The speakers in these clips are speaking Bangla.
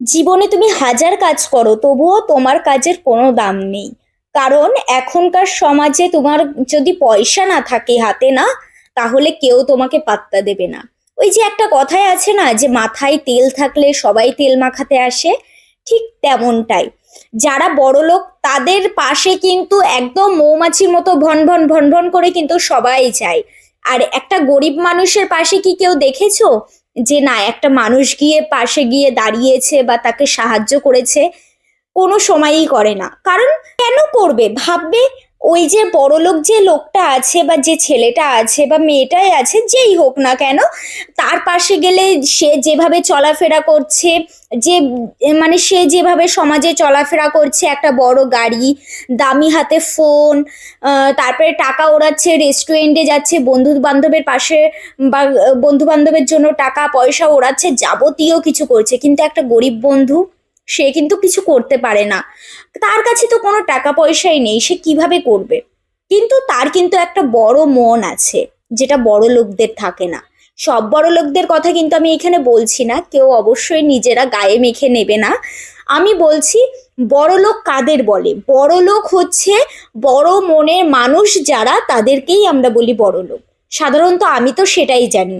জীবনে তুমি হাজার কাজ করো, তবুও তোমার কাজের কোনো দাম নেই। কারণ এখনকার সমাজে তোমার যদি পয়সা না থাকে হাতে না, তাহলে কেউ তোমাকে পাত্তা দেবে না। ওই যে একটা কথাই আছে না যে, মাথায় তেল থাকলে সবাই তেল মাখাতে আসে, ঠিক তেমনটাই। যারা বড় লোক তাদের পাশে কিন্তু একদম মৌমাছির মতো ভন ভন ভন ভন করে কিন্তু সবাই চায় আর একটা গরিব মানুষের পাশে কি কেউ দেখেছ? যে না, একটা মানুষ গিয়ে পাশে গিয়ে দাঁড়িয়েছে বা তাকে সাহায্য করেছে, কোনো সময়ই করে না। কারণ কেন করবে? ভাববে ওই যে বড়লোক যে লোকটা আছে বা যে ছেলেটা আছে বা মেয়েটাই আছে, যেই হোক না কেন, তার পাশে গেলে সে যেভাবে চলাফেরা করছে, যে মানে সে যেভাবে সমাজে চলাফেরা করছে, একটা বড় গাড়ি, দামি হাতে ফোন তারপরে টাকা ওড়াচ্ছে রেস্টুরেন্টে যাচ্ছে বন্ধু বান্ধবের পাশে বা বন্ধু বান্ধবের জন্য টাকা, পয়সা ওড়াচ্ছে, যাবতীয় কিছু করছে। কিন্তু একটা গরিব বন্ধু সে কিন্তু কিছু করতে পারে না। তার কাছে তো কোনো টাকা পয়সাই নেই, সে কীভাবে করবে? কিন্তু তার কিন্তু একটা বড় মন আছে, যেটা বড় লোকদের থাকে না। সব বড় লোকদের কথা কিন্তু আমি এখানে বলছি না, কেউ অবশ্যই নিজেরা গায়ে মেখে নেবে না। আমি বলছি, বড় লোক কাদের বলে? বড় লোক হচ্ছে বড় মনের মানুষ যারা তাদেরকেই আমরা বলি বড় লোক। সাধারণত আমি তো সেটাই জানি।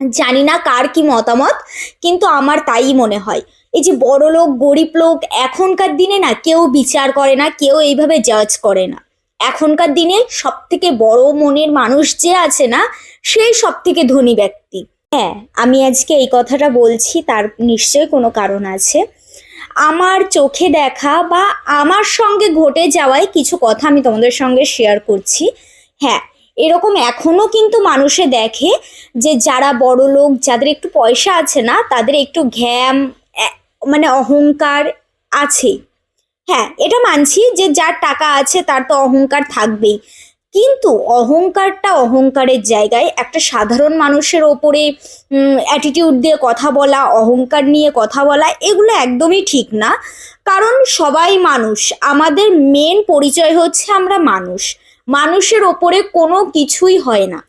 জানি না কার কি মতামত, কিন্তু আমার তাই মনে হয়। এই যে বড় লোক, গরিব লোক, এখনকার দিনে না কেউ বিচার করে না, কেউ এইভাবে জাজ করে না। এখনকার দিনে সব থেকে বড় মনের মানুষ যে আছে না সেই সব থেকে ধনী ব্যক্তি। হ্যাঁ আমি আজকে এই কথাটা বলছি, তার নিশ্চয়ই কোনো কারণ আছে। আমার চোখে দেখা বা আমার সঙ্গে ঘটে যাওয়ায় কিছু কথা আমি তোমাদের সঙ্গে শেয়ার করছি। হ্যাঁ এরকম এখনও কিন্তু মানুষে দেখে যে যারা বড় লোক, যাদের একটু পয়সা আছে না, তাদের একটু ঘ্যাম মানে অহংকার আছেই হ্যাঁ এটা মানছি যে যার টাকা আছে তার তো অহংকার থাকবেই। কিন্তু অহংকারটা অহংকারের জায়গায় একটা সাধারণ মানুষের ওপরে অ্যাটিটিউড দিয়ে কথা বলা, অহংকার নিয়ে কথা বলা, এগুলো একদমই ঠিক না। কারণ সবাই মানুষ, আমাদের মেন পরিচয় হচ্ছে আমরা মানুষ। মানুষের ওপরে কোনো কিছুই হয় না।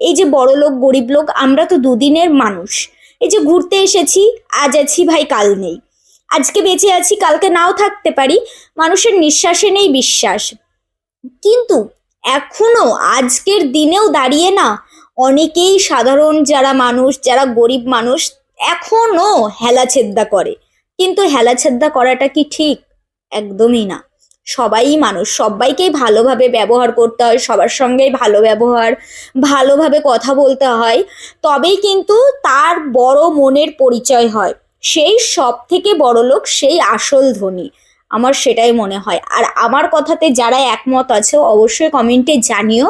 এই যে বড় লোক, গরিব লোক, আমরা তো দুদিনের মানুষ। এই যে ঘুরতে এসেছি, আজ আছি ভাই, কাল নেই। আজকে বেঁচে আছি, কালকে নাও থাকতে পারি, মানুষের নিঃশ্বাসে নেই বিশ্বাস। কিন্তু এখনও আজকের দিনেও দাঁড়িয়ে না, অনেকেই সাধারণ যারা মানুষ, যারা গরিব মানুষ, এখনও হেলাছেদ্দা করে। কিন্তু হেলাছেদ্দা করাটা কি ঠিক? একদমই না। সবাই মানুষ, সবাইকেই ভালোভাবে ব্যবহার করতে হয়, সবার সঙ্গেই ভালো ব্যবহার, ভালোভাবে কথা বলতে হয়। তবেই কিন্তু তার বড় মনের পরিচয় হয়। সেই সব থেকে বড় লোক সেই আসল ধনী। আমার সেটাই মনে হয়। আর আমার কথাতে যারা একমত আছে, অবশ্যই কমেন্টে জানিও।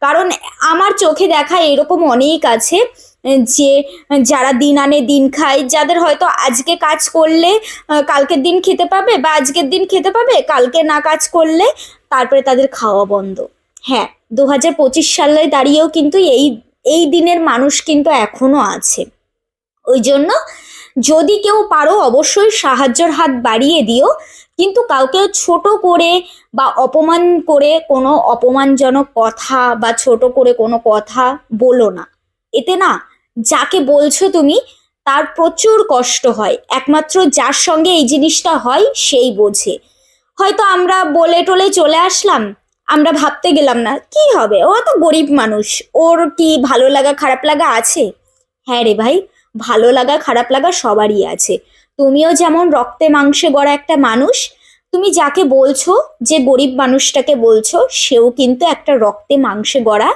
কারণ আমার চোখে দেখা এরকম অনেক আছে যে যারা দিন আনে দিন খায়, যাদের হয়তো আজকে কাজ করলে কালকের দিন খেতে পাবে বা আজকের দিন খেতে পাবে, কালকে না কাজ করলে তারপরে তাদের খাওয়া বন্ধ। হ্যাঁ দু হাজার পঁচিশ সালে দাঁড়িয়েও কিন্তু এই এই দিনের মানুষ কিন্তু এখনও আছে। ওই জন্য যদি কেউ পারো অবশ্যই সাহায্যের হাত বাড়িয়ে দিও, কিন্তু কাউকে ছোট করে বা অপমান করে কোনো অপমানজনক কথা বা ছোট করে কোনো কথা বলো না। এতে না যাকে বলছো তুমি, তার প্রচুর কষ্ট হয়। একমাত্র যার সঙ্গে এই জিনিসটা হয়, সেই বোঝে। হয়তো আমরা বলে টলে চলে আসলাম, আমরা ভাবতে গেলাম না, কি হবে? ও তো গরিব মানুষ, ওর কি ভালো লাগা, খারাপ লাগা আছে? হ্যাঁ রে ভাই, ভালো লাগা, খারাপ লাগা সবারই আছে। তুমিও যেমন রক্তে মাংসে গড়া একটা মানুষ, তুমি যাকে বলছো, যে গরিব মানুষটাকে বলছো, সেও কিন্তু একটা রক্তে মাংসে গড়া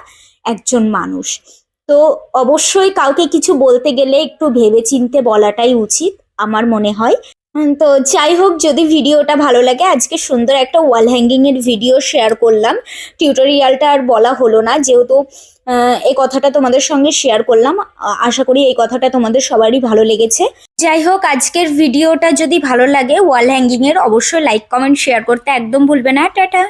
একজন মানুষ। তো অবশ্যই কাউকে কিছু বলতে গেলে একটু ভেবে চিনতে বলাটাই উচিত, আমার মনে হয়। তো যাই হোক, যদি ভিডিওটা ভালো লাগে, আজকে সুন্দর একটা ওয়াল হ্যাঙ্গিং এর ভিডিও শেয়ার করলাম। টিউটোরিয়ালটা আর বলা হলো না, যেহেতু এই কথাটা তোমাদের সঙ্গে শেয়ার করলাম আশা করি এই কথাটা তোমাদের সবারই ভালো লেগেছে। যাই হোক, আজকের ভিডিওটা যদি ভালো লাগে, ওয়াল হ্যাঙ্গিং এর অবশ্যই লাইক, কমেন্ট, শেয়ার করতে একদম ভুলবে না। টাটা!